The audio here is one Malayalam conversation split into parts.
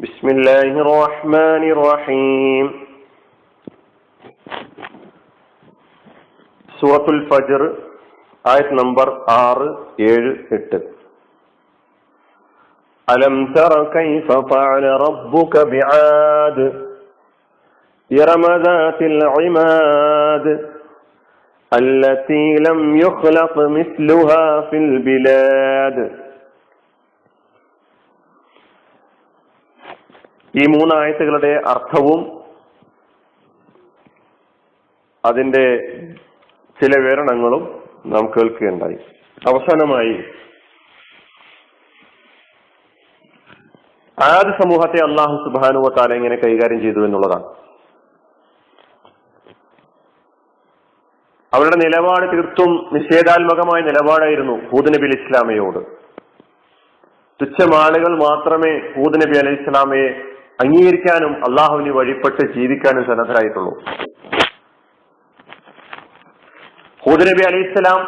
بسم الله الرحمن الرحيم സൂറത്തുൽ ഫജർ ആയത് നമ്പർ ആറ് ഏഴ് എട്ട് ألم تر كيف فعل ربك بعاد إرم ذات العماد التي لم يخلق مثلها في البلاد ഈ മൂന്നായത്തുകളുടെ അർത്ഥവും അതിന്റെ ചില വിവരണങ്ങളും നാം കേൾക്കുകയുണ്ടായി. അവസാനമായി ആദ്യ സമൂഹത്തെ അള്ളാഹു സുബാനുവത്താല എങ്ങനെ കൈകാര്യം ചെയ്തു എന്നുള്ളതാണ്. അവരുടെ നിലപാട് തീർത്തും നിഷേധാത്മകമായ നിലപാടായിരുന്നു ഹൂദ് നബി ഇസ്ലാമയോട്. തുച്ഛമാളുകൾ മാത്രമേ ഹൂദ് നബി അലൈഹി ഇസ്ലാമയെ അംഗീകരിക്കാനും അള്ളാഹുവിന് വഴിപ്പെട്ട് ജീവിക്കാനും സന്നദ്ധരായിട്ടുള്ളൂ. ഹൂദ് നബി അലൈഹി സ്വലാം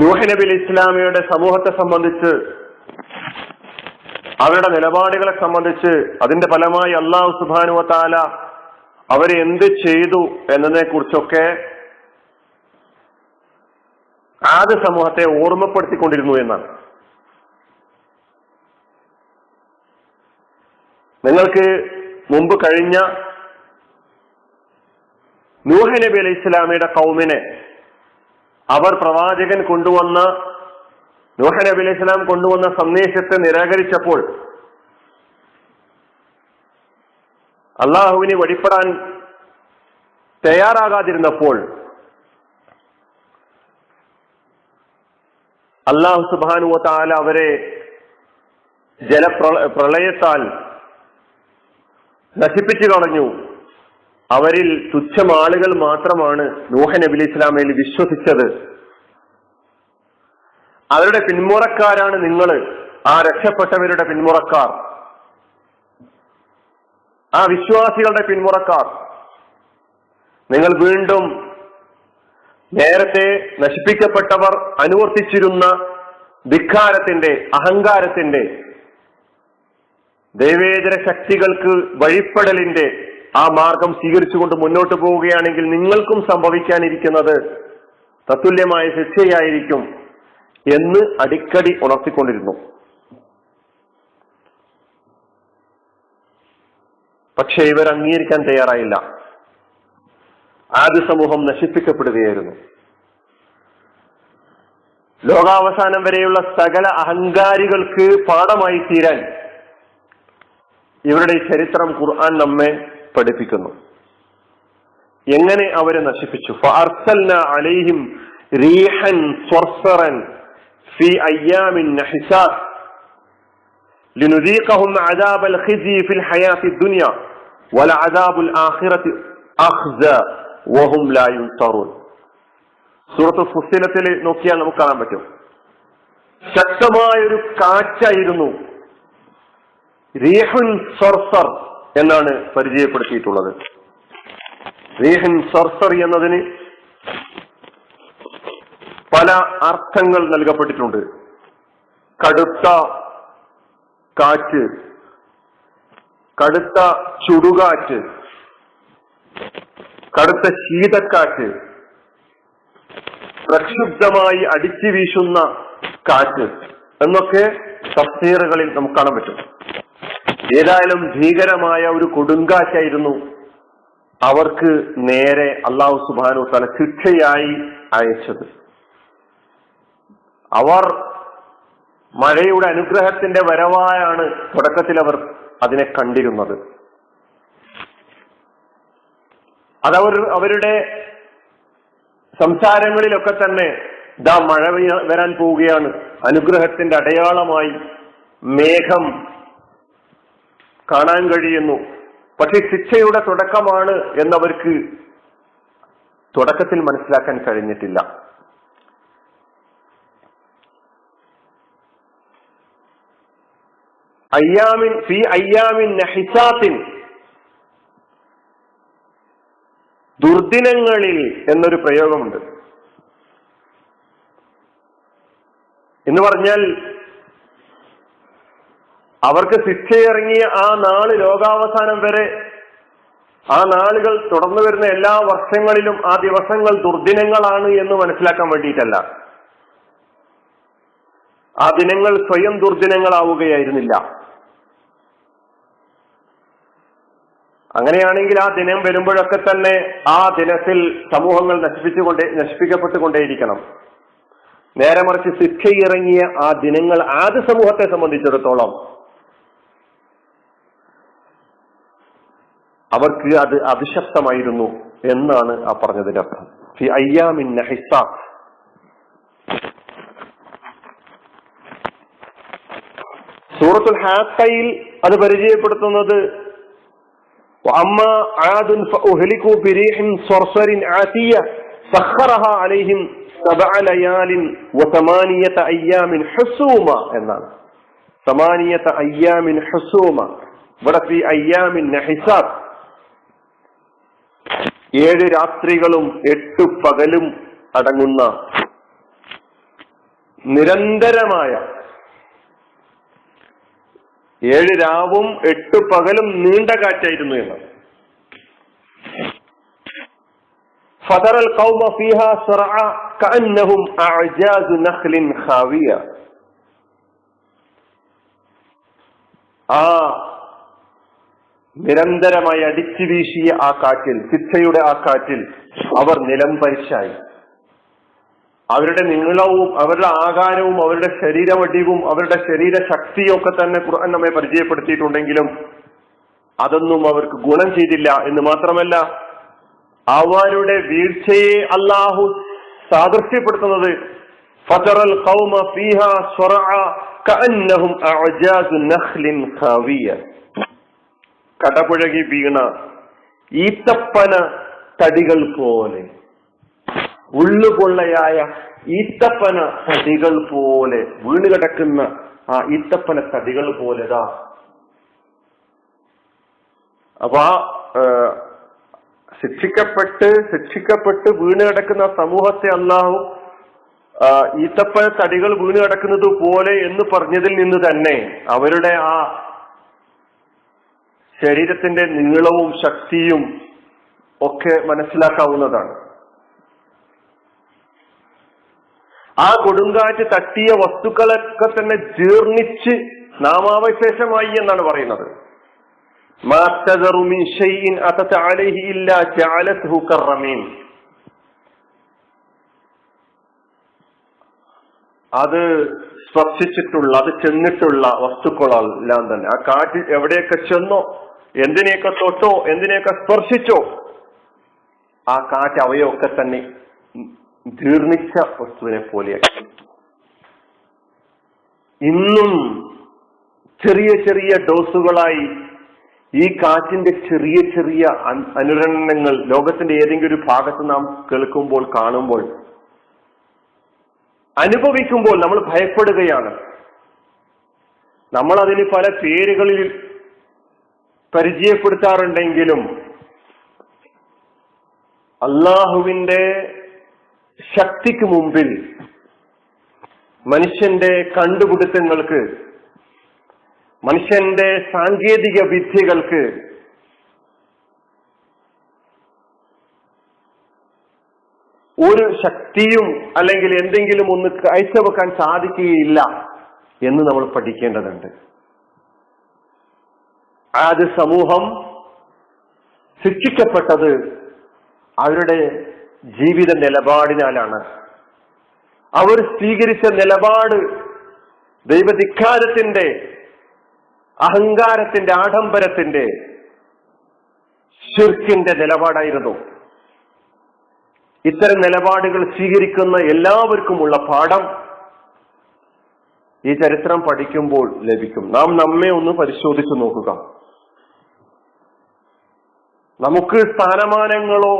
നൂഹ് നബി ഇസ്ലാമിയുടെ സമൂഹത്തെ സംബന്ധിച്ച് അവരുടെ നിലപാടുകളെ സംബന്ധിച്ച് അതിന്റെ ഫലമായി അള്ളാഹു സുബാനു താല അവരെ എന്ത് ചെയ്തു എന്നതിനെ കുറിച്ചൊക്കെ ആദ്യ സമൂഹത്തെ ഓർമ്മപ്പെടുത്തിക്കൊണ്ടിരുന്നു എന്നാണ്. നിങ്ങൾക്ക് മുമ്പ് കഴിഞ്ഞ നൂഹ നബി അലൈഹി ഇസ്ലാമിയുടെ കൗമിനെ അവർ പ്രവാചകൻ കൊണ്ടുവന്ന നൂഹ നബി അലൈഹി ഇസ്ലാം കൊണ്ടുവന്ന സന്ദേശത്തെ നിരാകരിച്ചപ്പോൾ അള്ളാഹുവിനെ വഴിപ്പെടാൻ തയ്യാറാകാതിരുന്നപ്പോൾ അള്ളാഹു സുബാനുവ താല അവരെ ജലപ്ര പ്രളയത്താൽ നശിപ്പിച്ചു കളഞ്ഞു. അവരിൽ തുച്ഛം ആളുകൾ മാത്രമാണ് നൂഹ നബി ഇസ്ലാമയിൽ വിശ്വസിച്ചത്. അവരുടെ പിന്മുറക്കാരാണ് നിങ്ങൾ. ആ രക്ഷപ്പെട്ടവരുടെ പിന്മുറക്കാർ. ആ വിശ്വാസികളുടെ പിന്മുറക്കാർ. നിങ്ങൾ വീണ്ടും നേരത്തെ നശിപ്പിക്കപ്പെട്ടവർ അനുവർത്തിച്ചിരുന്ന ധിക്കാരത്തിന്റെ അഹങ്കാരത്തിന്റെ ദൈവേതര ശക്തികൾക്ക് വഴിപ്പെടലിന്റെ ആ മാർഗം സ്വീകരിച്ചുകൊണ്ട് മുന്നോട്ട് പോവുകയാണെങ്കിൽ നിങ്ങൾക്കും സംഭവിക്കാനിരിക്കുന്നത് തത്തുല്യമായ ശിക്ഷയായിരിക്കും എന്ന് അടിക്കടി ഉണർത്തിക്കൊണ്ടിരുന്നു. പക്ഷേ ഇവർ അംഗീകരിക്കാൻ തയ്യാറായില്ല. ആദ്യ സമൂഹം നശിപ്പിക്കപ്പെടുകയായിരുന്നു. ലോകാവസാനം വരെയുള്ള സകല അഹങ്കാരികൾക്ക് പാഠമായി തീരാൻ ഇവരുടെ ചരിത്രം ഖുർആൻ നമ്മെ പഠിപ്പിക്കുന്നു എങ്ങനെ അവരെ നശിപ്പിച്ചു ഫഅർസൽന അലൈഹിം റീഹൻ സ്വർസറൻ ഫി അയ്യാമിൻ നഹിസാത്ത് لنذيقهم عذاب الخزي في الحياة الدنيا ولعذاب الآخرة أخزى وهم لا ينصرون സൂറത്ത് ഫുസിലത്തിൽ നോക്കിയാൽ നമുക്ക് കാണാൻ പറ്റും ശക്തമായൊരു കാറ്റായിരുന്നു റീഹുൻ സർസർ എന്നാണ് പരിചയപ്പെടുത്തിയിട്ടുള്ളത്. റീഹുൻ സർസർ എന്നതിന് പല അർത്ഥങ്ങൾ നൽകപ്പെട്ടിട്ടുണ്ട്. കടുത്ത കാറ്റ് കടുത്ത ചുടുകാറ്റ് കടുത്ത ശീതക്കാറ്റ് പ്രക്ഷുബ്ധമായി അടിച്ചു വീശുന്ന കാറ്റ് എന്നൊക്കെ തഫ്സീറുകളിൽ നമുക്ക് കാണാൻ പറ്റും. ഏതായാലും ഭീകരമായ ഒരു കൊടുങ്കാറ്റായിരുന്നു. അവർക്ക് നേരെ അള്ളാഹു സുബാനു തല ശിക്ഷയായി അയച്ചത്. അവർ മഴയുടെ അനുഗ്രഹത്തിന്റെ വരവായാണ് തുടക്കത്തിൽ അവർ അതിനെ കണ്ടിരുന്നത്. അതവർ അവരുടെ സംസാരങ്ങളിലൊക്കെ തന്നെ ദാ മഴ വരാൻ പോവുകയാണ്. അനുഗ്രഹത്തിന്റെ അടയാളമായി മേഘം കാണാൻ കഴിയുന്നു. പക്ഷെ ശിക്ഷയുടെ തുടക്കമാണ് എന്നവർക്ക് തുടക്കത്തിൽ മനസ്സിലാക്കാൻ കഴിഞ്ഞിട്ടില്ല. അയ്യാമിൻ ഫി അയ്യാമിൻ നഹിസാത്തിൻ. ദുർദിനങ്ങളിൽ എന്നൊരു പ്രയോഗമുണ്ട്. എന്ന് പറഞ്ഞാൽ അവർക്ക് ശിക്ഷയിറങ്ങിയ ആ നാൾ ലോകാവസാനം വരെ ആ നാളുകൾ തുടർന്നു വരുന്ന എല്ലാ വർഷങ്ങളിലും ആ ദിവസങ്ങൾ ദുർദിനങ്ങളാണ് എന്ന് മനസ്സിലാക്കാൻ വേണ്ടിയിട്ടല്ല. ആ ദിനങ്ങൾ സ്വയം ദുർദിനങ്ങളാവുകയായിരുന്നില്ല. അങ്ങനെയാണെങ്കിൽ ആ ദിനം വരുമ്പോഴൊക്കെ തന്നെ ആ ദിനത്തിൽ സമൂഹങ്ങൾ നശിപ്പിച്ചുകൊണ്ടേ നശിപ്പിക്കപ്പെട്ടുകൊണ്ടേയിരിക്കണം. നേരെ മറിച്ച് ശിക്ഷയിറങ്ങിയ ആ ദിനങ്ങൾ ആദ്യ സമൂഹത്തെ സംബന്ധിച്ചിടത്തോളം അവർക്ക് അത് അതിശക്തമായിരുന്നു എന്നാണ് ആ പറഞ്ഞതിന്റെ അർത്ഥം. ഫി അയ്യാമിൻ നഹിസ. സൂറത്തുൽ ഹാത്തയിൽ അത് പരിചയപ്പെടുത്തുന്നത് എന്നാണ്. ഇവിടെ ഏഴ് രാത്രികളും എട്ടു പകലും അടങ്ങുന്ന നിരന്തരമായ ഏഴ് രാവും എട്ടു പകലും നീണ്ട കാറ്റായിരുന്നു എന്ന്. ഫതറൽ ഖൗമ ഫീഹ സറഅ കഅന്നഹും അഅജാസു നഖ്ലിൻ ഖാവിയ. ആ നിരന്തരമായി അടിച്ചു വീശിയ ആ കാറ്റിൽ ശിക്ഷയുടെ ആ കാറ്റിൽ അവർ നിലംപരിശായി അവരുടെ നീളവും അവരുടെ ആകാരവും അവരുടെ ശരീരവടിവും അവരുടെ ശരീര ശക്തിയും ഒക്കെ തന്നെ ഖുർആൻ നമ്മെ പരിചയപ്പെടുത്തിയിട്ടുണ്ടെങ്കിലും അതൊന്നും അവർക്ക് ഗുണം ചെയ്തില്ല എന്ന് മാത്രമല്ല അവരുടെ വീഴ്ചയെ അള്ളാഹു സാദൃശ്യപ്പെടുത്തുന്നത് ഫതറൽ ഖൗമ ഫീഹ സ്വറഅ കഅന്നഹും അഅജാസു നഖ്ലിൻ ഖാവിയ കടപുഴകി വീണ ഈത്തപ്പന തടികൾ പോലെ ഉള്ളുപൊള്ളയായ ഈത്തപ്പന തടികൾ പോലെ വീണ് കിടക്കുന്ന ആ ഈത്തപ്പന തടികൾ പോലെതാ അപ്പൊ ആ ശിക്ഷിക്കപ്പെട്ട് ശിക്ഷിക്കപ്പെട്ട് വീണ് കിടക്കുന്ന സമൂഹത്തെ അല്ലാഹു ഈത്തപ്പന തടികൾ വീണ് കിടക്കുന്നത് പോലെ എന്ന് പറഞ്ഞതിൽ നിന്ന് തന്നെ അവരുടെ ആ ശരീരത്തിന്റെ നീളവും ശക്തിയും ഒക്കെ മനസ്സിലാക്കാവുന്നതാണ്. ആ കൊടുങ്കാറ്റ് തട്ടിയ വസ്തുക്കളൊക്കെ തന്നെ ജീർണിച്ച് നാമാവശേഷമായി എന്നാണ് പറയുന്നത്. അത് സ്പർശിച്ചിട്ടുള്ള അത് ചെന്നിട്ടുള്ള വസ്തുക്കളെല്ലാം തന്നെ. ആ കാറ്റ് എവിടെയൊക്കെ ചെന്നോ എന്തിനെയൊക്കെ തൊട്ടോ എന്തിനെയൊക്കെ സ്പർശിച്ചോ? ആ കാറ്റ് അവയൊക്കെ തന്നെ ജീർണിച്ച വസ്തുവിനെ പോലെയാക്കി ഇന്നും ചെറിയ ചെറിയ ഡോസുകളായി ഈ കാറ്റിന്റെ ചെറിയ ചെറിയ അനുരണനങ്ങൾ ലോകത്തിന്റെ ഏതെങ്കിലും ഒരു ഭാഗത്ത് നാം കേൾക്കുമ്പോൾ കാണുമ്പോൾ അനുഭവിക്കുമ്പോൾ നമ്മൾ ഭയപ്പെടുകയാണ്. നമ്മൾ അതിന് പല പേരുകളിൽ പരിചയപ്പെടുത്താറുണ്ടെങ്കിലും അള്ളാഹുവിന്റെ ശക്തിക്ക് മുമ്പിൽ മനുഷ്യന്റെ കണ്ടുപിടുത്തങ്ങൾക്ക് മനുഷ്യന്റെ സാങ്കേതിക വിദ്യകൾക്ക് ഒരു ശക്തിയും അല്ലെങ്കിൽ എന്തെങ്കിലും ഒന്ന് കാഴ്ചവെക്കാൻ സാധിക്കുകയില്ല എന്ന് നമ്മൾ പഠിക്കേണ്ടതുണ്ട്. ആദ്യ സമൂഹം ശിക്ഷിക്കപ്പെട്ടത് അവരുടെ ജീവിത നിലപാടിനാലാണ്. അവർ സ്വീകരിച്ച നിലപാട് ദൈവധിക്കാരത്തിന്റെ അഹങ്കാരത്തിന്റെ ആഡംബരത്തിന്റെ ശിർക്കിന്റെ നിലപാടായിരുന്നു. ഇത്തരം നിലപാടുകൾ സ്വീകരിക്കുന്ന എല്ലാവർക്കുമുള്ള പാഠം ഈ ചരിത്രം പഠിക്കുമ്പോൾ ലഭിക്കും. നാം നമ്മെ ഒന്ന് പരിശോധിച്ചു നോക്കുക. നമുക്ക് സ്ഥാനമാനങ്ങളോ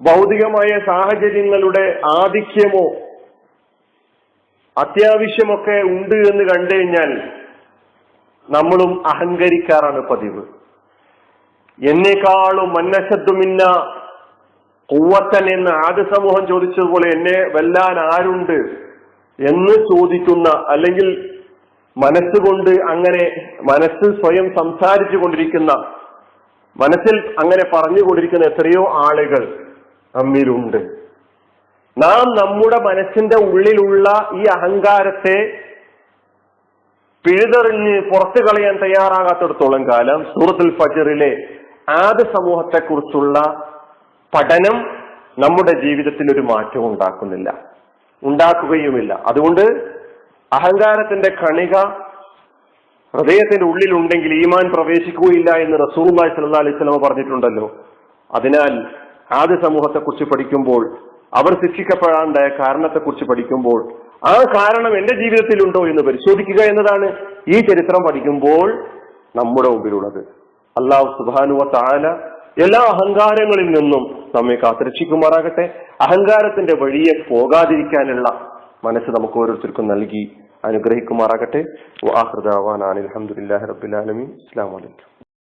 ഭൗതികമായ സാഹചര്യങ്ങളുടെ ആധിക്യമോ അത്യാവശ്യമൊക്കെ ഉണ്ട് എന്ന് കണ്ടു കഴിഞ്ഞാൽ നമ്മളും അഹങ്കരിക്കാറാണ് പതിവ്. എന്നേക്കാളും മന്നശദ്മിന്ന കൂവത്തൻ എന്ന് ആദ്യ സമൂഹം ചോദിച്ചതുപോലെ എന്നെ വെല്ലാൻ ആരുണ്ട് എന്ന് ചോദിക്കുന്ന അല്ലെങ്കിൽ മനസ്സുകൊണ്ട് അങ്ങനെ മനസ്സ് സ്വയം സംസാരിച്ചു കൊണ്ടിരിക്കുന്ന മനസ്സിൽ അങ്ങനെ പറഞ്ഞുകൊണ്ടിരിക്കുന്ന എത്രയോ ആളുകൾ നമ്മിലുണ്ട്. നാം നമ്മുടെ മനസ്സിന്റെ ഉള്ളിലുള്ള ഈ അഹങ്കാരത്തെ പിഴുതെറിഞ്ഞ് പുറത്തു കളയാൻ തയ്യാറാകാത്തിടത്തോളം കാലം സൂറത്തുൽ ഫജറിലെ ആദ്യ സമൂഹത്തെക്കുറിച്ചുള്ള പഠനം നമ്മുടെ ജീവിതത്തിൽ ഒരു മാറ്റവും ഉണ്ടാക്കുന്നില്ല. ഉണ്ടാക്കുകയുമില്ല. അതുകൊണ്ട് അഹങ്കാരത്തിന്റെ കണിക ഹൃദയത്തിന്റെ ഉള്ളിലുണ്ടെങ്കിൽ ഈമാൻ പ്രവേശിക്കുകയില്ല എന്ന് റസൂർലായി സല്ലാ അലൈഹി സ്വലമ പറഞ്ഞിട്ടുണ്ടല്ലോ. അതിനാൽ ആദ്യ സമൂഹത്തെക്കുറിച്ച് പഠിക്കുമ്പോൾ അവർ ശിക്ഷിക്കപ്പെടാണ്ടായ കാരണത്തെക്കുറിച്ച് പഠിക്കുമ്പോൾ ആ കാരണം എന്റെ ജീവിതത്തിലുണ്ടോ എന്ന് പരിശോധിക്കുക എന്നതാണ് ഈ ചരിത്രം പഠിക്കുമ്പോൾ നമ്മുടെ മുമ്പിലുള്ളത്. അള്ളാഹു സുബാനുവ താല എല്ലാ അഹങ്കാരങ്ങളിൽ നിന്നും നമ്മെ കാത്തിരക്ഷിക്കുമാറാകട്ടെ. അഹങ്കാരത്തിന്റെ വഴിയെ പോകാതിരിക്കാനുള്ള മനസ്സ് നമുക്ക് ഓരോരുത്തർക്കും നൽകി. അനുഗ്രഹിക്കുമാറാകട്ടെ. വാഹൃദാവാൻ അലഹമുല്ലാ റബുലാലമി അസ്സാം വലൈക്കും